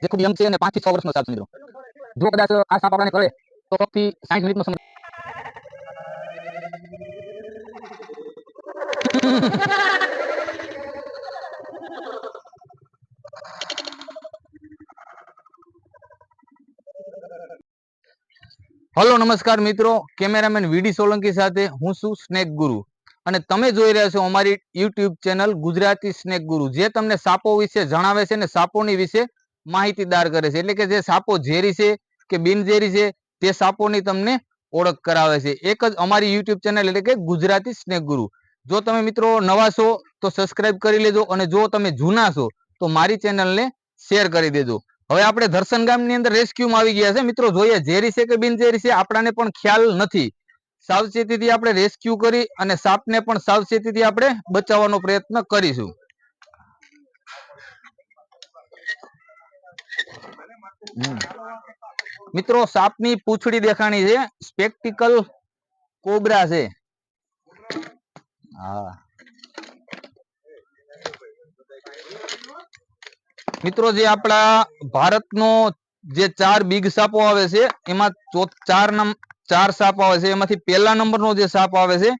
જે ખૂબ યંગ છે અને પાંચથી છ વર્ષનો સાપ મિત્રો. જો કદાચ આ સાપ આપણાને કરે, તો ફક્ત સાઠ મિનિટનો સમય હલો, નમસ્કાર મિત્રો. કેમેરામેન વીડી સોલંકી સાથે હું છું સ્નેક ગુરુ અને તમે જોઈ રહ્યા છો અમારી યુટ્યુબ ચેનલ ગુજરાતી સ્નેક ગુરુ, જે તમને સાપો વિશે જણાવે છે અને સાપોની વિશે માહિતીદાર કરે છે. એટલે કે જે સાપો ઝેરી છે કે બિનઝેરી છે, તે સાપોની તમને ઓળખ કરાવે છે. એક જ અમારી યુટ્યુબ ચેનલ એટલે કે ગુજરાતી સ્નેક ગુરુ. જો તમે મિત્રો નવા છો તો સબસ્ક્રાઇબ કરી લેજો અને જો તમે જૂના છો તો મારી ચેનલને શેર કરી દેજો. હવે આપણે દર્શન ગામની અંદર રેસ્ક્યુમાં આવી ગયા છે. મિત્રો, જોઈએ ઝેરી છે કે બિનઝેરી છે? આપણાને પણ ખ્યાલ નથી. સાવચેતીથી આપણે રેસ્ક્યુ કરી અને સાપને પણ સાવચેતીથી આપણે બચાવવાનો પ્રયત્ન કરીશું. મિત્રો, સાપની પૂંછડી દેખાણી છે. સ્પેક્ટિકલ કોબરા છે. હા. મિત્રો, જે આપણા ભારતનો જે ચાર બિગ સાપો આવે છે, એમાં ચાર નંબર ચાર સાપ આવે છે. એમાંથી પહેલા નંબરનો જે સાપ આવે છે,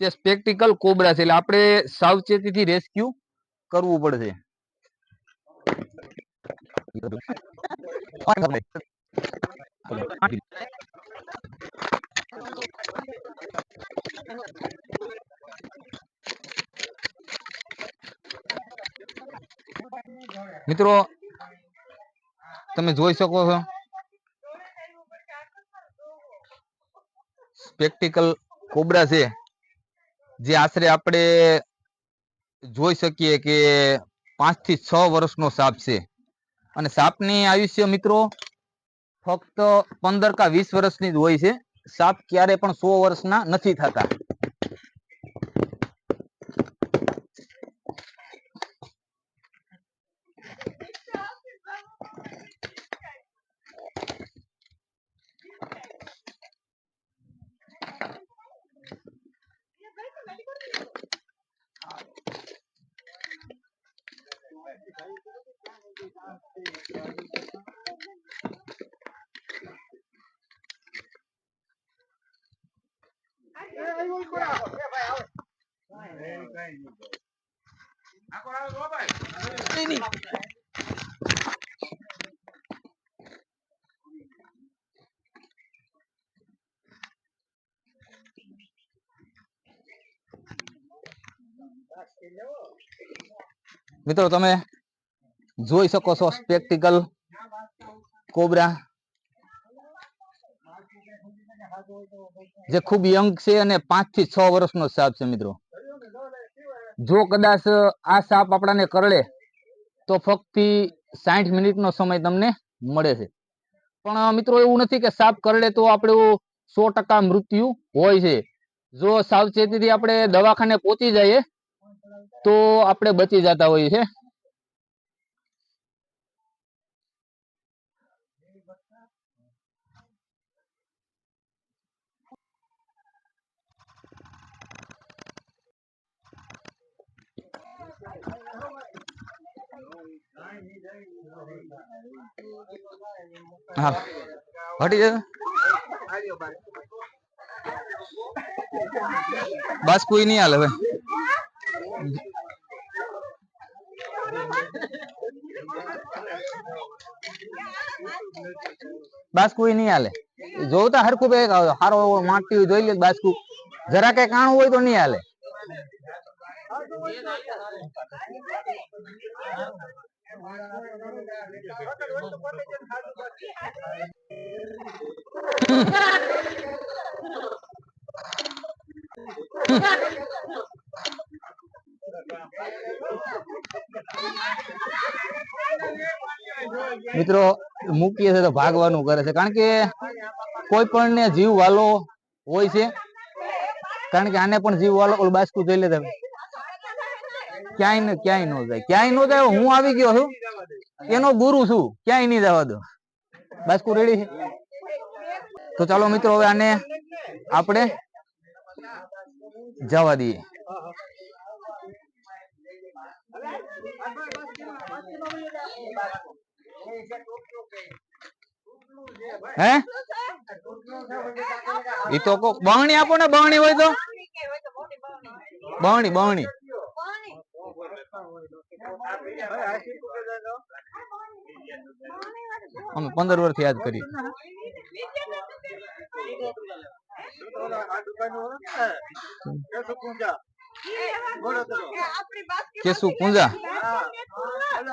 તે સ્પેક્ટિકલ કોબરા છે. એટલે આપણે સાવચેતીથી રેસ્ક્યુ કરવું પડશે. મિત્રો, તમે જોઈ શકો છો. સ્પેક્ટિકલ કોબરા છે, જે આશરે આપણે જોઈ શકીએ કે પાંચથી છ વર્ષનો સાપ છે. અને સાપની આયુષ્ય મિત્રો ફક્ત પંદર કા વીસ વર્ષની જ હોય છે. સાપ ક્યારે પણ સો વર્ષના નથી થતા. મિત્રો તમે જોઈ શકો છો સ્પેક્ટિકલ કોબરા જે ખૂબ યંગ છે અને પાંચથી છ વર્ષનો સાપ છે મિત્રો. જો કદાચ આ સાપ આપણાને કરડે, તો ફક્ત સાઠ મિનિટનો સમય તમને મળે છે. પણ મિત્રો એવું નથી કે સાપ કરડે તો આપણે સો ટકા મૃત્યુ હોય છે. જો સાવચેતીથી આપણે દવાખાને પહોંચી જઈએ, તો આપણે બચી જતા હોઈએ છે. હા. હટી જશે બસ કોઈ નહીં હાલે હવે. બસ કોઈ નહીં હાલે. જોતા હરખું બે હારો માટી જોઈ લે બાસકુ. જરા કઈ કાણું હોય તો નહીં હાલે. મિત્રો મૂકીએ છે તો ભાગવાનું કરે છે કારણ કે કોઈ પણ ને જીવ વાલો હોય છે કારણ કે આને પણ જીવ વાલો ઓલું બાસકું જોઈ લે તમે ક્યાંય ને ક્યાંય નો જાય. ક્યાંય નો જાય હું આવી ગયો છું. એનો ગુરુ છું. ક્યાંય નહીં જવા દો બસ રેડી છે? તો ચાલો મિત્રો, હવે આને આપણે જવા દઈએ. હે? ઈ તો બહણી આપો ને, બહણી હોય તો. બહણી બહણી. અમે પંદર વર્ષથી યાદ કરી કેસુ પૂંજા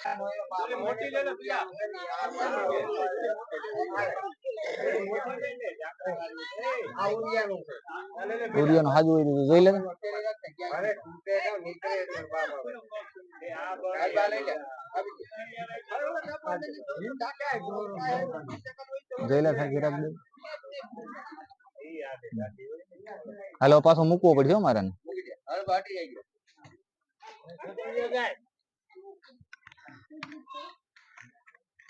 ને ને જોઈ લે મોટી લે. લે ઉડિયાનો હાજુ હોય તો જોઈ લે ને. દે હાલો પાછો મૂકવો પડશે હો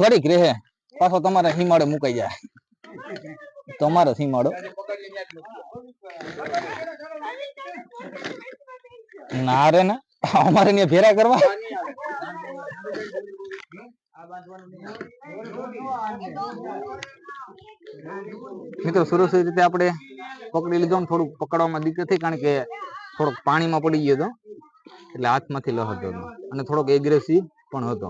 ઘડીક રહે. પાછો તમારે સીમાડે મુકાઈ જાય. તમારો સીમાડો ના રે ના. અમારે ને ભેરા કરવા. મિત્રો સુરક્ષિત રીતે આપણે પકડી લીધો ને થોડુંક પકડવામાં દિક્કત થઈ કારણ કે થોડોક પાણીમાં પડી ગયો હતો. એટલે હાથમાંથી લહર હતો. અને થોડોક એગ્રેસિવ પણ હતો.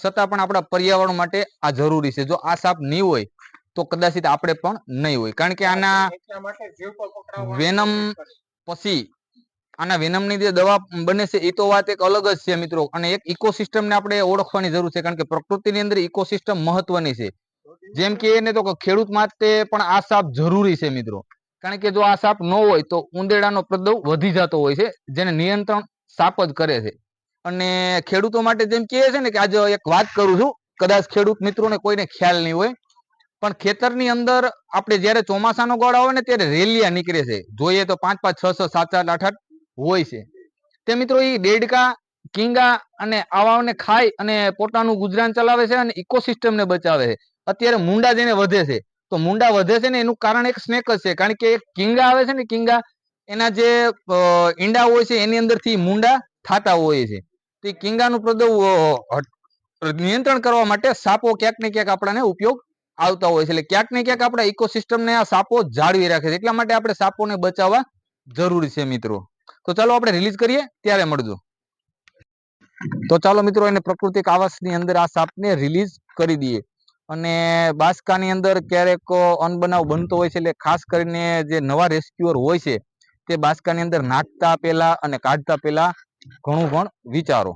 છતાં પણ આપણા પર્યાવરણ માટે આ જરૂરી છે. જો આ સાપ નહીં હોય, તો કદાચિત આપણે પણ નહીં હોય. કારણ કે આના વેનમ પછી, આના વેનમની જે દવા બને છે એ તો વાત એક અલગ જ છે મિત્રો. અને એક ઇકોસિસ્ટમ ને આપણે ઓળખવાની જરૂર છે, કારણ કે પ્રકૃતિની અંદર ઇકોસિસ્ટમ મહત્વની છે. જેમ કે એને તો ખેડૂત માટે પણ આ સાપ જરૂરી છે મિત્રો. કારણ કે જો આ સાપ ન હોય, તો ઉંદેડાનો પ્રદવ વધી જતો હોય છે, જેને નિયંત્રણ સાપ જ કરે છે. અને ખેડૂતો માટે જેમ કહે છે ને કે આજે એક વાત કરું છું, કદાચ ખેડૂત મિત્રોને કોઈને ખ્યાલ નહીં હોય, પણ ખેતરની અંદર આપણે જ્યારે ચોમાસાનો ગોળ આવે ને ત્યારે રેલિયા નીકળે છે. જોઈએ તો પાંચ પાંચ, છ છ, સાત સાત આઠ આઠ હોય છે. તે મિત્રો એ દેડકા કિંગા અને આવાઓને ખાય અને પોતાનું ગુજરાન ચલાવે છે અને ઇકોસિસ્ટમને બચાવે છે. અત્યારે મુંડા જેને વધે છે, તો મુંડા વધે છે ને એનું કારણ એક સ્નેક જ છે. કારણ કે એક કિંગા આવે છે ને કિંગા, એના જે ઈંડા હોય છે એની અંદરથી મુંડા થાતા હોય છે. તે કિંગાનું પ્રદવ નિયંત્રણ કરવા માટે સાપો ક્યાંક ને ક્યાંક આપણાને ઉપયોગ આવતા હોય છે એટલે ક્યાંક ને ક્યાંક આપણા ઇકોસિસ્ટમને આ સાપો જાળવી રાખે છે એટલા માટે આપણે સાપોને બચાવવા જરૂરી છે મિત્રો. તો ચાલો આપણે રિલીઝ કરીએ, ત્યારે મળજો. તો ચાલો મિત્રો, એને પ્રાકૃતિક આવાસની અંદર આ સાપને રિલીઝ કરી દઈએ. અને બાસકાની અંદર ક્યારેક અનબનાવ બનતો હોય છે એટલે ખાસ કરીને જે નવા રેસ્ક્યુઅર હોય છે, તે બાસકાની અંદર નાખતા પહેલા અને કાઢતા પહેલા ઘણું પણ વિચારો.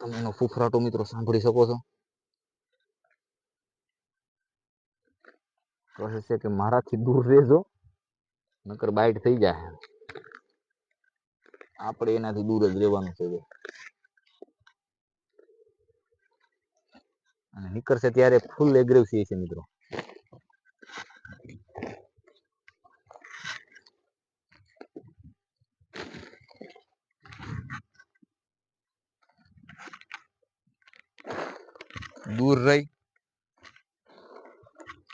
તમે એનો ફૂફરાટો મિત્રો સાંભળી શકો છો. કહે છે કે મારાથી દૂર રહેજો, નકર બાઈટ થઈ જાય. આપણે એનાથી દૂર જ રહેવાનું છે. અને નીકળશે ત્યારે ફૂલ એગ્રેસિવ છે મિત્રો. દૂર રહી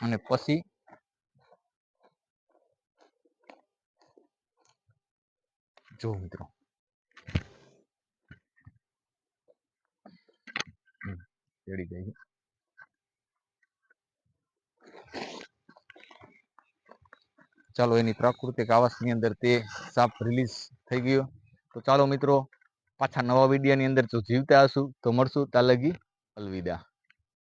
અને પછી જો મિત્રો ચડી ગઈ ચાલો, એની પ્રાકૃતિક આવાસની અંદર તે સાપ રિલીઝ થઈ ગયો. તો ચાલો મિત્રો, પાછા નવા વિડીયાની અંદર જો જીવતા હશું તો મળશું, ત્યાં લગી અલવિદા.